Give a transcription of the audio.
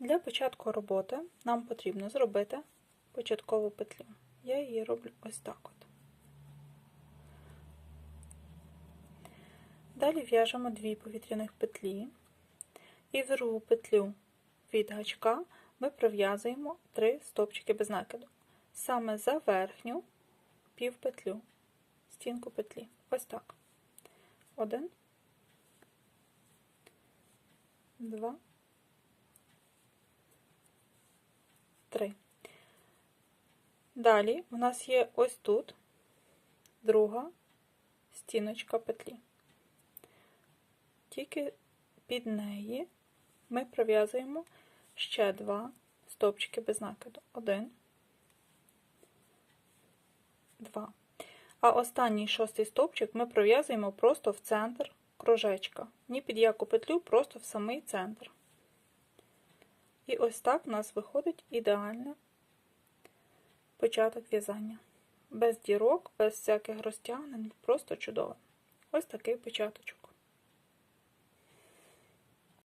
Для початку роботи нам потрібно зробити початкову петлю. Я її роблю ось так от. Далі в'яжемо дві повітряних петлі, і в другу петлю від гачка ми пров'язуємо три стовпчики без накиду. Саме за верхню півпетлю, стінку петлі. Ось так. Один, два, три. Далі у нас є ось тут друга стіночка петлі. Тільки під неї ми пров'язуємо ще два стовпчики без накиду. Один, два. А останній шостий стовпчик ми пров'язуємо просто в центр кружечка. Ні під яку петлю, просто в самий центр. І ось так у нас виходить ідеальний початок в'язання. Без дірок, без всяких розтягнень, просто чудово. Ось такий початочок.